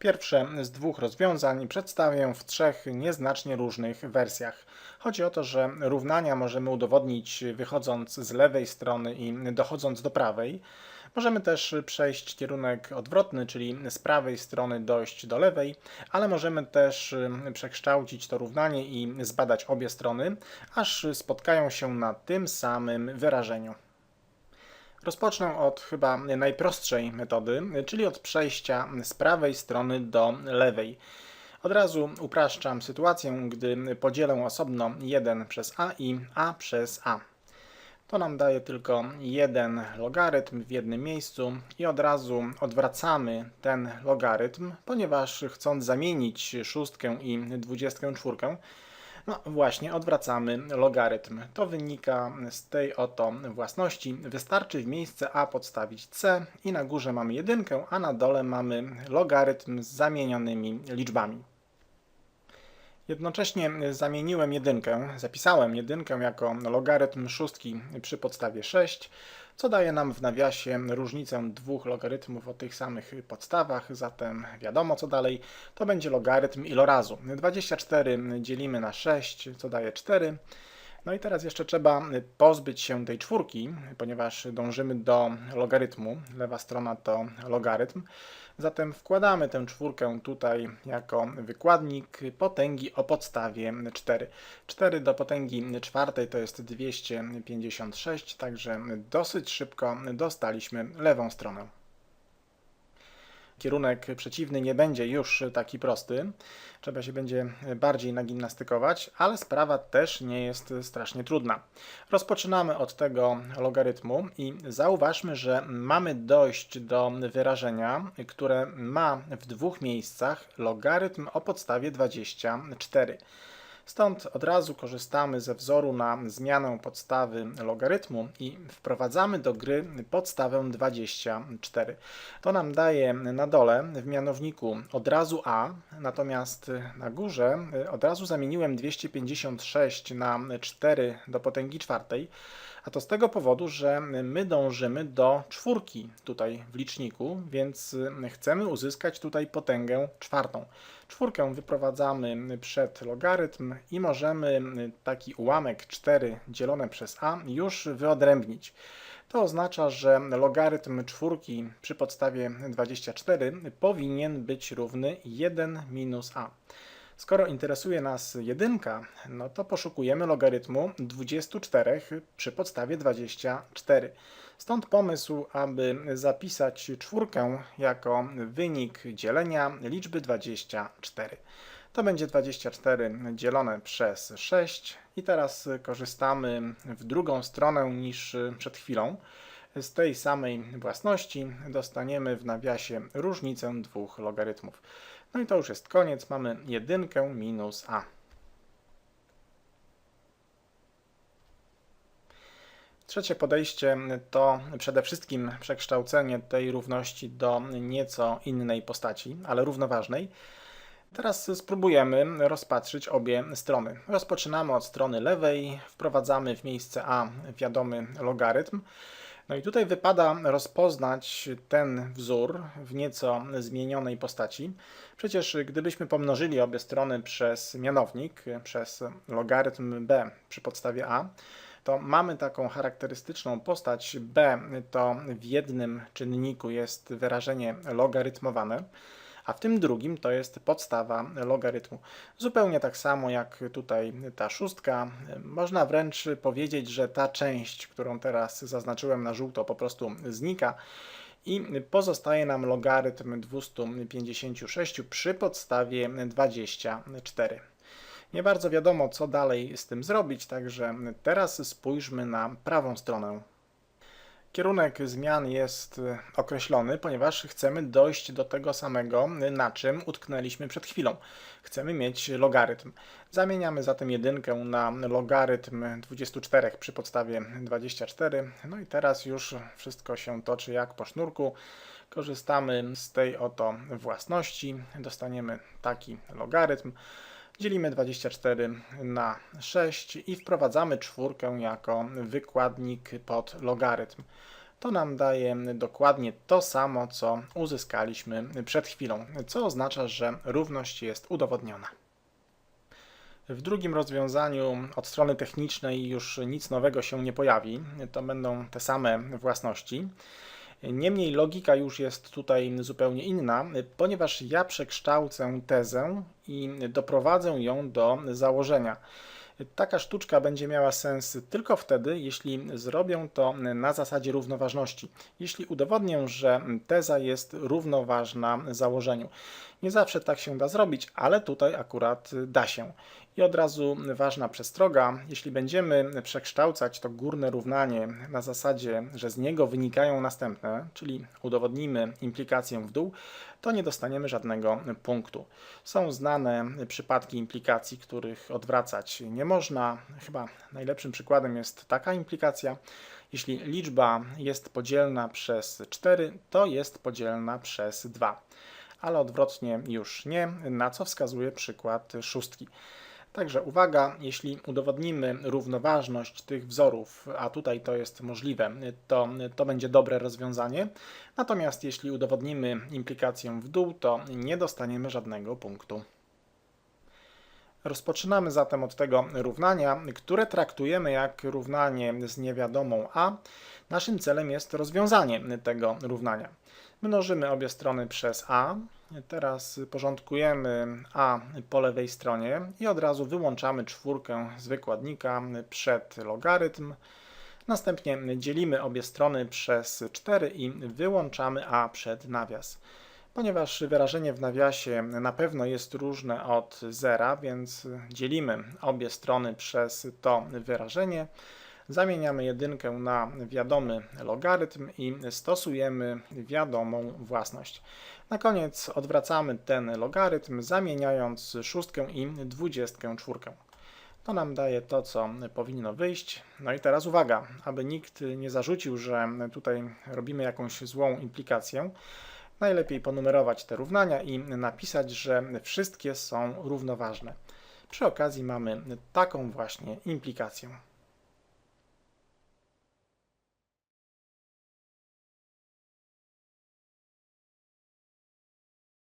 Pierwsze z dwóch rozwiązań przedstawię w trzech nieznacznie różnych wersjach. Chodzi o to, że równania możemy udowodnić wychodząc z lewej strony i dochodząc do prawej. Możemy też przejść kierunek odwrotny, czyli z prawej strony dojść do lewej, ale możemy też y, przekształcić to równanie i zbadać obie strony, aż spotkają się na tym samym wyrażeniu. Rozpocznę od chyba najprostszej metody, czyli od przejścia z prawej strony do lewej. Od razu upraszczam sytuację, gdy podzielę osobno 1 przez a i a przez a. To nam daje tylko jeden logarytm w jednym miejscu i od razu odwracamy ten logarytm, ponieważ chcąc zamienić szóstkę i 24, no właśnie, odwracamy logarytm. To wynika z tej oto własności. Wystarczy w miejsce a podstawić c i na górze mamy jedynkę, a na dole mamy logarytm z zamienionymi liczbami. Jednocześnie zamieniłem jedynkę, zapisałem jedynkę jako logarytm szóstki przy podstawie 6, co daje nam w nawiasie różnicę dwóch logarytmów o tych samych podstawach, zatem wiadomo co dalej, to będzie logarytm ilorazu. 24 dzielimy na 6, co daje 4. No i teraz jeszcze trzeba pozbyć się tej czwórki, ponieważ dążymy do logarytmu. Lewa strona to logarytm. Zatem wkładamy tę czwórkę tutaj jako wykładnik potęgi o podstawie 4. 4 do potęgi czwartej to jest 256, także dosyć szybko dostaliśmy lewą stronę kierunek przeciwny nie będzie już taki prosty. Trzeba się będzie bardziej nagimnastykować, ale sprawa też nie jest strasznie trudna. Rozpoczynamy od tego logarytmu i zauważmy, że mamy dojść do wyrażenia, które ma w dwóch miejscach logarytm o podstawie 24. Stąd od razu korzystamy ze wzoru na zmianę podstawy logarytmu i wprowadzamy do gry podstawę 24. To nam daje na dole w mianowniku od razu a, natomiast na górze od razu zamieniłem 256 na 4 do potęgi czwartej. A to z tego powodu, że my dążymy do czwórki tutaj w liczniku, więc chcemy uzyskać tutaj potęgę czwartą. Czwórkę wyprowadzamy przed logarytm i możemy taki ułamek 4 dzielone przez a już wyodrębnić. To oznacza, że logarytm czwórki przy podstawie 24 powinien być równy 1 minus a. Skoro interesuje nas jedynka, no to poszukujemy logarytmu 24 przy podstawie 24. Stąd pomysł, aby zapisać czwórkę jako wynik dzielenia liczby 24. To będzie 24 dzielone przez 6 i teraz korzystamy w drugą stronę niż przed chwilą. Z tej samej własności dostaniemy w nawiasie różnicę dwóch logarytmów. No i to już jest koniec. Mamy jedynkę minus a. Trzecie podejście to przede wszystkim przekształcenie tej równości do nieco innej postaci, ale równoważnej. Teraz spróbujemy rozpatrzyć obie strony. Rozpoczynamy od strony lewej, wprowadzamy w miejsce a wiadomy logarytm. No i tutaj wypada rozpoznać ten wzór w nieco zmienionej postaci. Przecież gdybyśmy pomnożyli obie strony przez mianownik, przez logarytm b przy podstawie a, to mamy taką charakterystyczną postać b, to w jednym czynniku jest wyrażenie logarytmowane, a w tym drugim to jest podstawa logarytmu. Zupełnie tak samo jak tutaj ta szóstka. Można wręcz powiedzieć, że ta część, którą teraz zaznaczyłem na żółto, po prostu znika i pozostaje nam logarytm 256 przy podstawie 24. Nie bardzo wiadomo, co dalej z tym zrobić, także teraz spójrzmy na prawą stronę Kierunek zmian jest y, określony, ponieważ chcemy dojść do tego samego, na czym utknęliśmy przed chwilą. Chcemy mieć logarytm. Zamieniamy zatem jedynkę na logarytm 24 przy podstawie 24. No i teraz już wszystko się toczy jak po sznurku. Korzystamy z tej oto własności. Dostaniemy taki logarytm. Dzielimy 24 na 6 i wprowadzamy czwórkę jako wykładnik pod logarytm. to nam daje dokładnie to samo, co uzyskaliśmy przed chwilą, co oznacza, że równość jest udowodniona. W drugim rozwiązaniu od strony technicznej już nic nowego się nie pojawi. To będą te same własności. Niemniej logika już jest tutaj zupełnie inna, ponieważ ja przekształcę tezę i doprowadzę ją do założenia. Taka sztuczka będzie miała sens tylko wtedy, jeśli zrobię to na zasadzie równoważności. Jeśli udowodnię, że teza jest równoważna założeniu. Nie zawsze tak się da zrobić, ale tutaj akurat da się. I od razu ważna przestroga, jeśli będziemy przekształcać to górne równanie na zasadzie, że z niego wynikają następne, czyli udowodnimy implikację w dół, to nie dostaniemy żadnego punktu. Są znane przypadki implikacji, których odwracać nie można. Chyba najlepszym przykładem jest taka implikacja. Jeśli liczba jest podzielna przez 4, to jest podzielna przez 2 ale odwrotnie już nie, na co wskazuje przykład szóstki. Także uwaga, jeśli udowodnimy równoważność tych wzorów, a tutaj to jest możliwe, to, to będzie dobre rozwiązanie. Natomiast jeśli udowodnimy implikację w dół, to nie dostaniemy żadnego punktu. Rozpoczynamy zatem od tego równania, które traktujemy jak równanie z niewiadomą a. Naszym celem jest rozwiązanie tego równania. Mnożymy obie strony przez a. Teraz porządkujemy a po lewej stronie i od razu wyłączamy czwórkę z wykładnika przed logarytm. Następnie dzielimy obie strony przez 4 i wyłączamy a przed nawias. Ponieważ wyrażenie w nawiasie na pewno jest różne od zera, więc dzielimy obie strony przez to wyrażenie. Zamieniamy jedynkę na wiadomy logarytm i stosujemy wiadomą własność. Na koniec odwracamy ten logarytm, zamieniając szóstkę i dwudziestkę czwórkę. To nam daje to, co powinno wyjść. No i teraz uwaga, aby nikt nie zarzucił, że tutaj robimy jakąś złą implikację. Najlepiej ponumerować te równania i napisać, że wszystkie są równoważne. Przy okazji mamy taką właśnie implikację.